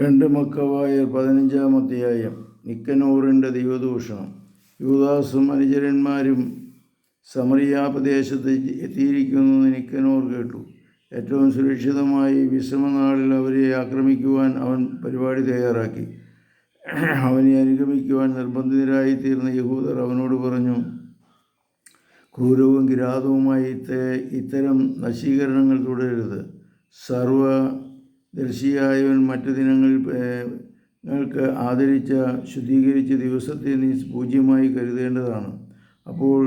രണ്ട് മക്കവായർ പതിനഞ്ചാം അധ്യായം. നിക്കനോറിന്റെ ദൈവദൂഷണം. യൂദാസും അനുചരന്മാരും സമറിയാപ്രദേശത്ത് എത്തിയിരിക്കുന്നത് നിക്കനോർ കേട്ടു. ഏറ്റവും സുരക്ഷിതമായി വിശ്രമനാളിൽ അവരെ ആക്രമിക്കുവാൻ അവൻ പരിപാടി തയ്യാറാക്കി. അവനെ അനുഗമിക്കുവാൻ നിർബന്ധിതരായി തീർന്ന യഹൂദർ അവനോട് പറഞ്ഞു ക്രൂരവും കിരാതവുമായി ഇത്തരം നശീകരണങ്ങൾ തുടരരുത്. സർവദർശിയായവൻ മറ്റു ദിനങ്ങളിൽ ഏർ, ആദരിച്ച ശുദ്ധീകരിച്ച ദിവസത്തെ നീ പൂജ്യമായി കരുതേണ്ടതാണ്. അപ്പോൾ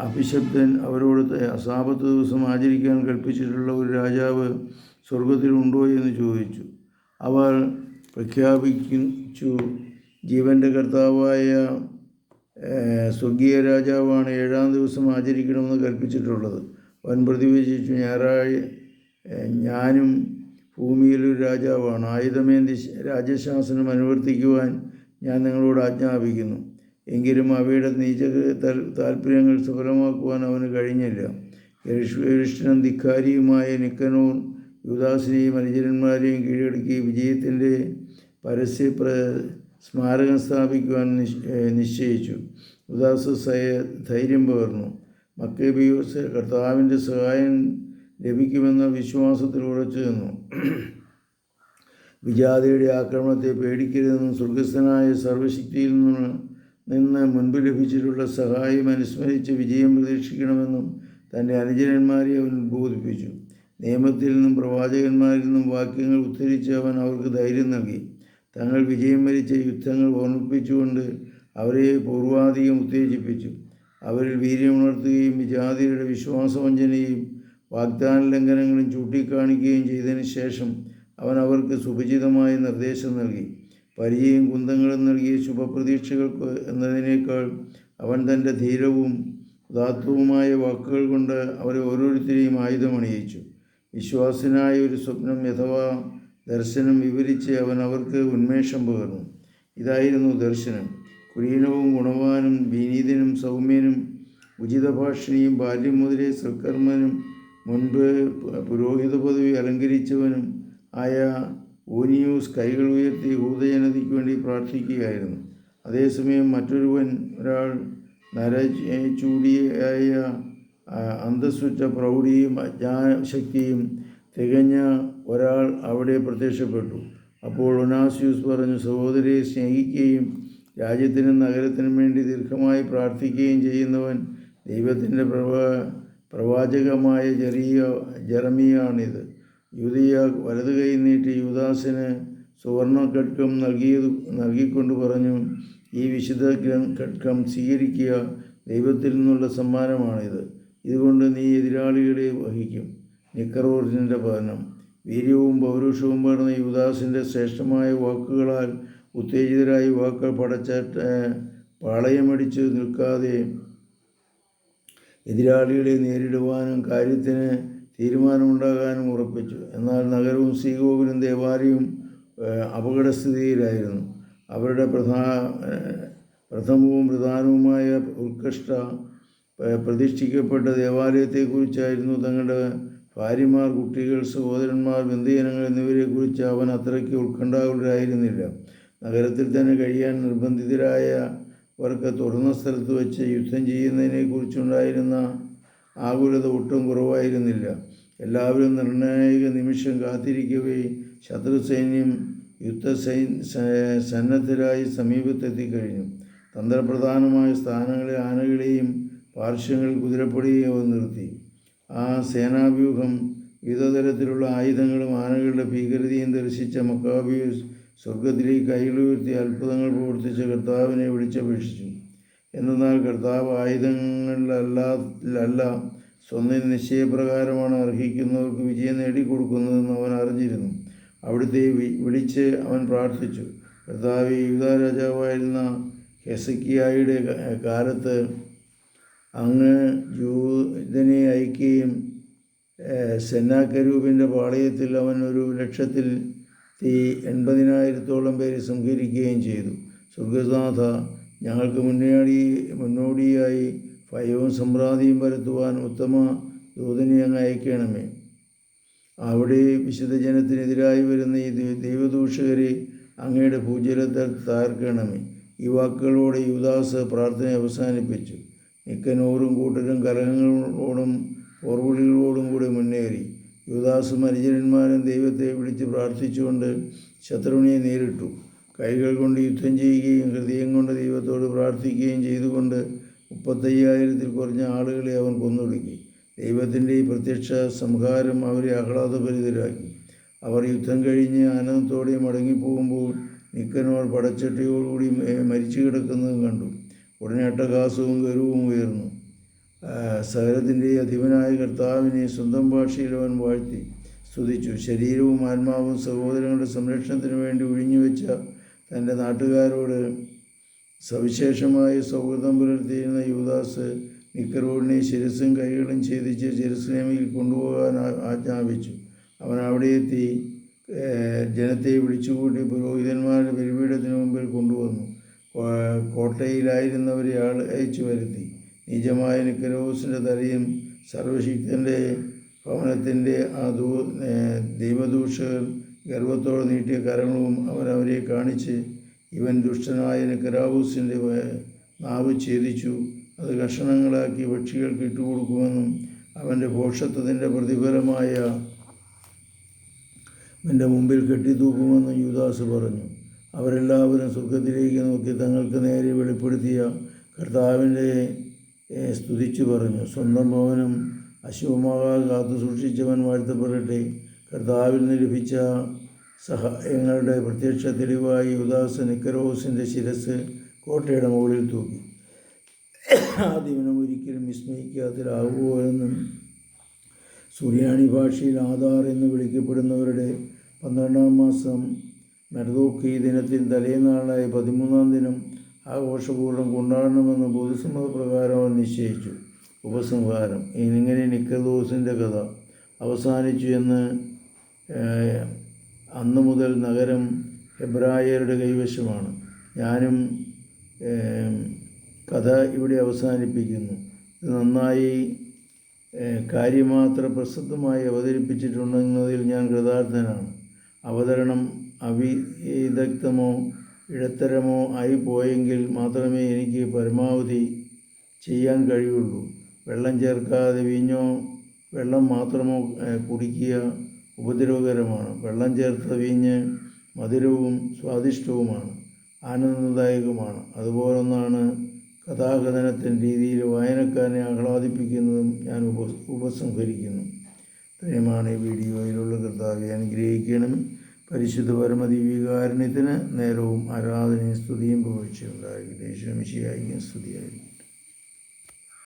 അഭിശബ്ദൻ അവരോട് അസാപത്ത് ദിവസം ആചരിക്കാൻ കൽപ്പിച്ചിട്ടുള്ള ഒരു രാജാവ് സ്വർഗത്തിലുണ്ടോ എന്ന് ചോദിച്ചു. അവർ പ്രഖ്യാപിച്ചു ജീവന്റെ കർത്താവായ സ്വർഗീയ രാജാവാണ് ഏഴാം ദിവസം ആചരിക്കണമെന്ന് കൽപ്പിച്ചിട്ടുള്ളത്. അവൻ പ്രതിവചിച്ചു ഞായറാഴ്ച ഞാനും ഭൂമിയിലൊരു രാജാവാണ്. ആയുധമേന്തി രാജശാസനം അനുവർത്തിക്കുവാൻ ഞാൻ നിങ്ങളോട് ആജ്ഞാപിക്കുന്നു. എങ്കിലും അവയുടെ നീച താല്പര്യങ്ങൾ സഫലമാക്കുവാൻ അവന് കഴിഞ്ഞില്ല. യരിഷ്ഠനും ധിക്കാരിയുമായ നിക്കനോൻ യുദാസിനെയും അനുചരന്മാരെയും കീഴടക്കി വിജയത്തിന്റെ പരസ്യ പ്ര സ്മാരകം സ്ഥാപിക്കുവാൻ നിശ് നിശ്ചയിച്ചു. ഉദാസ് സയ ധൈര്യം പകർന്നു. മക്കേബിയോസ് കർത്താവിന്റെ സഹായം ലഭിക്കുമെന്ന വിശ്വാസത്തിൽ ഉറച്ചു നിന്നു വിജാതയുടെ ആക്രമണത്തെ പേടിക്കരുതെന്നും സ്വർഗസ്ഥനായ സർവശക്തിയിൽ നിന്ന് നിന്ന് മുൻപ് ലഭിച്ചിട്ടുള്ള സഹായം അനുസ്മരിച്ച് വിജയം പ്രതീക്ഷിക്കണമെന്നും തന്റെ അനുജനന്മാരെ അവൻ ബോധിപ്പിച്ചു നിയമത്തിൽ നിന്നും പ്രവാചകന്മാരിൽ നിന്നും വാക്യങ്ങൾ ഉദ്ധരിച്ച് അവൻ അവർക്ക് ധൈര്യം നൽകി. തങ്ങൾ വിജയം വരിച്ച യുദ്ധങ്ങൾ ഓർമ്മിപ്പിച്ചുകൊണ്ട് അവരെ പൂർവാധികം ഉത്തേജിപ്പിച്ചു. അവരിൽ വീര്യമുണർത്തുകയും വിജാതിയുടെ വിശ്വാസവഞ്ചനയും വാഗ്ദാന ലംഘനങ്ങളും ചൂണ്ടിക്കാണിക്കുകയും ചെയ്തതിനു ശേഷം അവൻ അവർക്ക് സുപരിചിതമായ നിർദ്ദേശം നൽകി. പരിചയം കുന്തങ്ങളും നൽകിയ ശുഭപ്രതീക്ഷകൾക്ക് എന്നതിനേക്കാൾ അവൻ തന്റെ ധീരവും ഉദാത്തവുമായ വാക്കുകൾ കൊണ്ട് അവരെ ഓരോരുത്തരെയും ആയുധമണിയിച്ചു. വിശ്വാസനായ ഒരു സ്വപ്നം അഥവാ ദർശനം വിവരിച്ച് അവൻ അവർക്ക് ഉന്മേഷം പകർന്നു. ഇതായിരുന്നു ദർശനം. കുലീനവും ഗുണവാനും വിനീതനും സൗമ്യനും ഉചിതഭാഷിണിയും ബാല്യം മുതലേ സൽക്കർമ്മനും മുൻപ് പുരോഹിത പദവി അലങ്കരിച്ചവനും ആയ ഓനിയൂസ് കൈകൾ ഉയർത്തി ഊതജനതയ്ക്ക് വേണ്ടി പ്രാർത്ഥിക്കുകയായിരുന്നു. അതേസമയം മറ്റൊരുവൻ ഒരാൾ നരചൂടിയായ അന്തസ്സുറ്റ പ്രൗഢിയും അജ്ഞാനശക്തിയും തികഞ്ഞ ഒരാൾ അവിടെ പ്രത്യക്ഷപ്പെട്ടു. അപ്പോൾ ഒനാസ്യൂസ് പറഞ്ഞു സഹോദരിയെ സ്നേഹിക്കുകയും രാജ്യത്തിനും നഗരത്തിനും വേണ്ടി ദീർഘമായി പ്രാർത്ഥിക്കുകയും ചെയ്യുന്നവൻ ദൈവത്തിന്റെ പ്രവാ പ്രവാചകമായ ജെറിയ ജെറമിയാണിത്. യുദിയ വലതു കൈ നീട്ടി യുദാസിന് സുവർണ ഖഡ്ഗം നൽകിയത് നൽകിക്കൊണ്ട് പറഞ്ഞു ഈ വിശുദ്ധ ഖഡ്ഗം സ്വീകരിക്കുക ദൈവത്തിൽ നിന്നുള്ള സമ്മാനമാണിത്. ഇതുകൊണ്ട് നീ എതിരാളികളെ വഹിക്കും. നിക്കറോർജിന്റെ പതനം. വീര്യവും പൗരുഷവും പകർന്ന യുദാസിന്റെ ശ്രേഷ്ഠമായ വാക്കുകളാൽ ഉത്തേജിതരായി വാക്കുകൾ പടച്ച പാളയമടിച്ച് നിൽക്കാതെ എതിരാളികളെ നേരിടുവാനും കാര്യത്തിന് തീരുമാനമുണ്ടാകാനും ഉറപ്പിച്ചു. എന്നാൽ നഗരവും ശ്രീകോവിലും ദേവാലയവും അപകടസ്ഥിതിയിലായിരുന്നു. അവരുടെ പ്രധാ പ്രഥമവും പ്രധാനവുമായ ഉത്കൃഷ്ട പ്രതിഷ്ഠിക്കപ്പെട്ട ദേവാലയത്തെക്കുറിച്ചായിരുന്നു തങ്ങളുടെ ഭാര്യമാർ കുട്ടികൾ സഹോദരന്മാർ ബന്ധുജനങ്ങൾ എന്നിവരെക്കുറിച്ച് അവൻ അത്രയ്ക്ക് ഉത്കണ്ഠാകുലരായിരുന്നില്ല. നഗരത്തിൽ തന്നെ കഴിയാൻ നിർബന്ധിതരായവർക്ക് തുറന്ന സ്ഥലത്ത് വെച്ച് യുദ്ധം ചെയ്യുന്നതിനെക്കുറിച്ചുണ്ടായിരുന്ന ആകുലത ഒട്ടും കുറവായിരുന്നില്ല. എല്ലാവരും നിർണായക നിമിഷം കാത്തിരിക്കവേ ശത്രു സൈന്യം യുദ്ധ സൈ സ- സന്നദ്ധരായി സമീപത്തെത്തിക്കഴിഞ്ഞു. തന്ത്രപ്രധാനമായ സ്ഥാനങ്ങളെ ആനകളെയും പാർശ്വങ്ങൾ കുതിരപ്പടിയെയും നിർത്തി. ആ സേനാവ്യൂഹം വിവിധ തരത്തിലുള്ള ആയുധങ്ങളും ആനകളുടെ ഭീകരതയും ദർശിച്ച മക്കാബിയൂസ് സ്വർഗത്തിലേക്ക് കൈകളുയർത്തി അത്ഭുതങ്ങൾ പ്രവർത്തിച്ച കർത്താവിനെ വിളിച്ചപേക്ഷിച്ചു. എന്നാൽ കർത്താവ് ആയുധങ്ങളിലല്ല സ്വന്തം നിശ്ചയപ്രകാരമാണ് അർഹിക്കുന്നവർക്ക് വിജയം നേടിക്കൊടുക്കുന്നതെന്ന് അവൻ അറിഞ്ഞിരുന്നു. അവിടുത്തെ വിളിച്ച് അവൻ പ്രാർത്ഥിച്ചു. കർത്താവ് യുവത രാജാവായിരുന്ന ഹെസക്കിയായുടെ കാലത്ത് അങ്ങ് ജൂതനെ അയക്കുകയും സെന്നാക്കരൂപിന്റെ പാളയത്തിൽ അവൻ ഒരു ലക്ഷത്തിൽ തീ എൺപതിനായിരത്തോളം പേരെ സംഹരിക്കുകയും ചെയ്തു. സ്വർഗനാഥ ഞങ്ങൾക്ക് മുന്നോടി മുന്നോടിയായി ഭയവും സമ്പ്രാതിയും വരുത്തുവാൻ ഉത്തമ ദൂതനെ അങ്ങ് അയക്കണമേ. അവിടെ വിശുദ്ധ ജനത്തിനെതിരായി വരുന്ന ഈ ദൈവദൂഷകരെ അങ്ങയുടെ ഭൂജലത്താൽ താർക്കണമേ ഈ വാക്കുകളോടെ യുദാസ് പ്രാർത്ഥന അവസാനിപ്പിച്ചു. മിക്കനോറും കൂട്ടരും കലഹങ്ങളോടും പോർവിളികളോടും കൂടി മുന്നേറി. യുദാസ് മരിജനന്മാരും ദൈവത്തെ വിളിച്ച് പ്രാർത്ഥിച്ചുകൊണ്ട് ശത്രുവിനെ നേരിട്ടു. കൈകൾ കൊണ്ട് യുദ്ധം ചെയ്യുകയും ഹൃദയം കൊണ്ട് ദൈവത്തോട് പ്രാർത്ഥിക്കുകയും ചെയ്തുകൊണ്ട് മുപ്പത്തയ്യായിരത്തിൽ കുറഞ്ഞ ആളുകളെ അവൻ കൊന്നൊടുക്കി. ദൈവത്തിന്റെ ഈ പ്രത്യക്ഷ സംഹാരം അവരെ ആഹ്ലാദഭരിതരാക്കി. അവർ യുദ്ധം കഴിഞ്ഞ് ആനന്ദത്തോടെ മടങ്ങിപ്പോകുമ്പോൾ നിക്കനോർ പടച്ചട്ടയോടുകൂടി മരിച്ചു കിടക്കുന്നതും കണ്ടു. ഉടനെ അട്ടഹാസവും ഗർവവും ഉയർന്നു. സകലത്തിന്റെ അധിപനായ കർത്താവിനെ സ്വന്തം ഭാഷയിൽ അവൻ വാഴ്ത്തി സ്തുതിച്ചു. ശരീരവും ആത്മാവും സഹോദരങ്ങളുടെ സംരക്ഷണത്തിന് വേണ്ടി ഒഴിഞ്ഞുവെച്ച തന്റെ നാട്ടുകാരോട് സവിശേഷമായ സൗഹൃദം പുലർത്തിയിരുന്ന യുവദാസ് നിക്കറോഡിനെ ശിരസും കൈകളും ഛേദിച്ച് ജെറുസലേമിൽ കൊണ്ടുപോകാൻ ആജ്ഞാപിച്ചു. അവൻ അവിടെ എത്തി ജനത്തെ വിളിച്ചുകൂട്ടി പുരോഹിതന്മാരുടെ ബലിപീഠത്തിന് മുമ്പിൽ കൊണ്ടുവന്നു. കോട്ടയിലായിരുന്നവരെ ആൾ അയച്ചു വരുത്തി. നിജമായ നിക്കരോസിന്റെ തലയും സർവശക്തന്റെ ഭവനത്തിന്റെ ആ ദൂ ദൈവദൂഷകർ ഗർവത്തോടെ നീട്ടിയ കരങ്ങളും അവൻ അവരെ കാണിച്ച് ഇവൻ ദുഷ്ടനായ നിക്കരാവൂസിന്റെ നാവ് ഛേദിച്ചു. അത് കഷണങ്ങളാക്കി പക്ഷികൾക്ക് ഇട്ടുകൊടുക്കുമെന്നും അവന്റെ ഭോഷത്വത്തിന്റെ പ്രതിഫലമായ എന്റെ മുമ്പിൽ കെട്ടിത്തൂക്കുമെന്നും യുദാസ് പറഞ്ഞു. അവരെല്ലാവരും സ്വർഗത്തിലേക്ക് നോക്കി തങ്ങൾക്ക് നേരെ വെളിപ്പെടുത്തിയ കർത്താവിന്റെ സ്തുതിച്ചു പറഞ്ഞു. സ്വന്തം ഭവനം അശുഭമാകാതെ കാത്തു സൂക്ഷിച്ചവൻ വാഴ്ത്തപ്പെടട്ടെ. കർത്താവിൽ നിന്ന് ലഭിച്ച സഹായങ്ങളുടെ പ്രത്യക്ഷ തെളിവായി ഉദാസ് നിക്കരോസിന്റെ ശിരസ് കോട്ടയുടെ മുകളിൽ തൂക്കി. ആ ദിവനം ഒരിക്കലും വിസ്മയിക്കാത്തതാകുമോ എന്നും സുറിയാണി ഭാഷയിൽ ആധാർ എന്ന് വിളിക്കപ്പെടുന്നവരുടെ പന്ത്രണ്ടാം മാസം മെർദോക്ക് ദിനത്തിൽ തലേനാളായ പതിമൂന്നാം ദിനം ആഘോഷപൂർവം കൊണ്ടാടണമെന്ന് പൊതുസമ്മതപ്രകാരം അവൻ നിശ്ചയിച്ചു. ഉപസംഹാരം. ഇങ്ങനെ നിക്കദോസിന്റെ കഥ അവസാനിച്ചു എന്ന് അന്ന് മുതൽ നഗരം എബ്രായരുടെ കൈവശമാണ്. ഞാനും കഥ ഇവിടെ അവസാനിപ്പിക്കുന്നു. ഇത് നന്നായി കാര്യമാത്ര പ്രസിദ്ധമായി അവതരിപ്പിച്ചിട്ടുണ്ടെന്നതിൽ ഞാൻ കൃതാർത്ഥനാണ്. അവതരണം അവിദഗ്ധമോ ഇടത്തരമോ ആയി പോയെങ്കിൽ മാത്രമേ എനിക്ക് പരമാവധി ചെയ്യാൻ കഴിയുള്ളൂ. വെള്ളം ചേർക്കാതെ വീഞ്ഞോ വെള്ളം മാത്രമോ കുടിക്കുക ഉപദ്രവകരമാണ്. വെള്ളം ചേർത്ത വീഞ്ഞ് മധുരവും സ്വാദിഷ്ടവുമാണ് ആനന്ദദായകമാണ്. അതുപോലൊന്നാണ് കഥാകഥനത്തിന്റെ രീതിയിൽ വായനക്കാരനെ ആഹ്ലാദിപ്പിക്കുന്നതും ഞാൻ ഉപ ഉപസംഹരിക്കുന്നു. ഇത്രയുമാണ് ഈ വീഡിയോയിലുള്ള കർത്താവെ. അനുഗ്രഹിക്കണം പരിശുദ്ധ പരമദിവികാരുണ്യത്തിന് നേരവും ആരാധനയും സ്തുതിയും പുകഴ്ചയുണ്ടായിരിക്കും യേശുമിശിയായിരിക്കും സ്തുതിയായിരിക്കും.